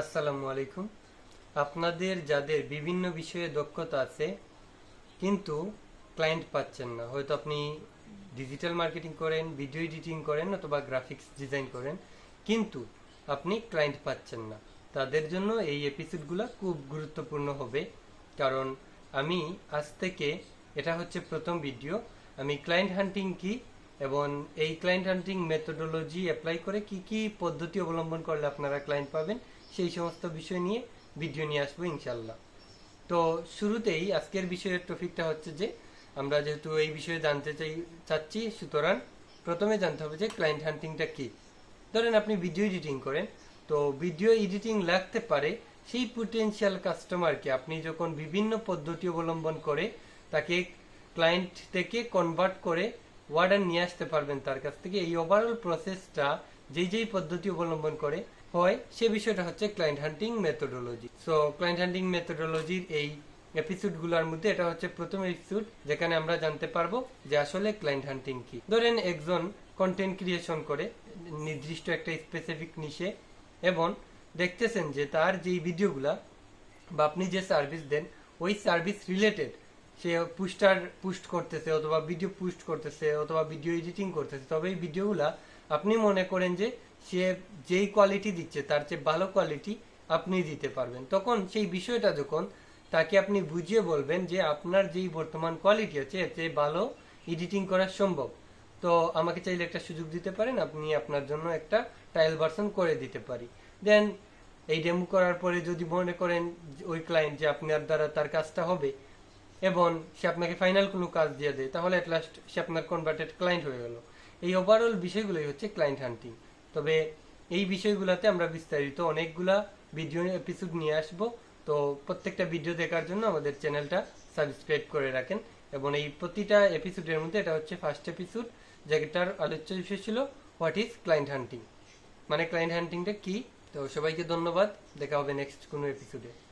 আসসালামু আলাইকুম। আপনাদের যাদের বিভিন্ন বিষয়ে দক্ষতা আছে, কিন্তু ক্লায়েন্ট পাচ্ছেন না, হয়তো আপনি ডিজিটাল মার্কেটিং করেন ভিডিও এডিটিং করেন অথবা গ্রাফিক্স ডিজাইন করেন, কিন্তু আপনি ক্লায়েন্ট পাচ্ছেন না। তাদের জন্য এই এপিসোডগুলো খুব গুরুত্বপূর্ণ হবে, কারণ আমি আজ থেকে এটা হচ্ছে প্রথম ভিডিও আমি ক্লায়েন্ট হান্টিং কি এবং এই ক্লায়েন্ট হান্টিং মেথোডোলজি অ্যাপ্লাই করে কি কি পদ্ধতি অবলম্বন করলে আপনারা ক্লায়েন্ট পাবেন সেই সমস্ত বিষয় নিয়ে ভিডিও নিয়ে আসব ইনশাল্লাহ তো শুরুতেই আজকের বিষয়ের টপিকটা হচ্ছে যে, আমরা যেহেতু এই বিষয়ে জানতে চাই, চাচ্ছি, সুতরাং প্রথমে জানতে হবে যে ক্লায়েন্ট হান্টিংটা কী। ধরেন আপনি ভিডিও এডিটিং করেন, তো ভিডিও এডিটিং লাগতে পারে সেই পোটেনশিয়াল কাস্টমারকে আপনি যখন বিভিন্ন পদ্ধতি অবলম্বন করে তাকে ক্লায়েন্ট থেকে কনভার্ট করে অর্ডার নিয়ে আসতে পারবেন তার কাছ থেকে। এই ওভারঅল প্রসেসটা যেই যেই পদ্ধতি অবলম্বন করে হয়, সে বিষয়টা হচ্ছে client hunting methodology so client hunting মেথোডোলজির এই এপিসোডগুলোর মধ্যে এটা হচ্ছে প্রথম এপিসোড যেখানে আমরা জানতে পারব যে আসলে ক্লায়েন্ট হান্টিং কি। ধরেন একজন কন্টেন্ট ক্রিয়েশন করে, নির্দিষ্ট একটা স্পেসিফিক নিশে এবং দেখতেছেন যে তার যেই ভিডিওগুলা বা আপনি যে সার্ভিস দেন, ওই সার্ভিস রিলেটেড সে পুস্টার পুস্ট করতেছে অথবা ভিডিও পুস্ট করতেছে, অথবা ভিডিও এডিটিং করতেছে, তবে এই ভিডিওগুলা আপনি মনে করেন যে সে যেই কোয়ালিটি দিচ্ছে, তার চেয়ে ভালো কোয়ালিটি আপনি দিতে পারবেন। তখন সেই বিষয়টা যখন তাকে আপনি বুঝিয়ে বলবেন যে আপনার যেই বর্তমান কোয়ালিটি আছে চেয়ে ভালো এডিটিং করা সম্ভব। তো আমাকে চাইলে একটা সুযোগ দিতে পারেন, আপনি আপনার জন্য একটা ট্রায়াল ভার্সন করে দিতে পারি। দেন এই ডেমো করার পরে যদি মনে করেন ওই ক্লায়েন্ট যে আপনার দ্বারা তার কাজটা হবে, এবং সে আপনাকে ফাইনাল কোনো কাজ দিয়ে দেয়, তাহলে অ্যাট লাস্ট সে আপনার কনভার্টেড ক্লায়েন্ট হয়ে গেল। এই ওভারঅল বিষয়গুলোই হচ্ছে ক্লায়েন্ট হান্টিং তবে এই বিষয়গুলোতে আমরা বিস্তারিত অনেকগুলা ভিডিও এপিসোড নিয়ে আসব। তো প্রত্যেকটা ভিডিও দেখার জন্য আমাদের চ্যানেলটা সাবস্ক্রাইব করে রাখেন এবং এই প্রতিটা এপিসোডের মধ্যে এটা হচ্ছে ফার্স্ট এপিসোড যেটার আলোচ্য বিষয় ছিল হোয়াট ইজ ক্লায়েন্ট হান্টিং মানে ক্লায়েন্ট হান্টিংটা কি? তো সবাইকে ধন্যবাদ, দেখা হবে নেক্সট কোনো এপিসোডে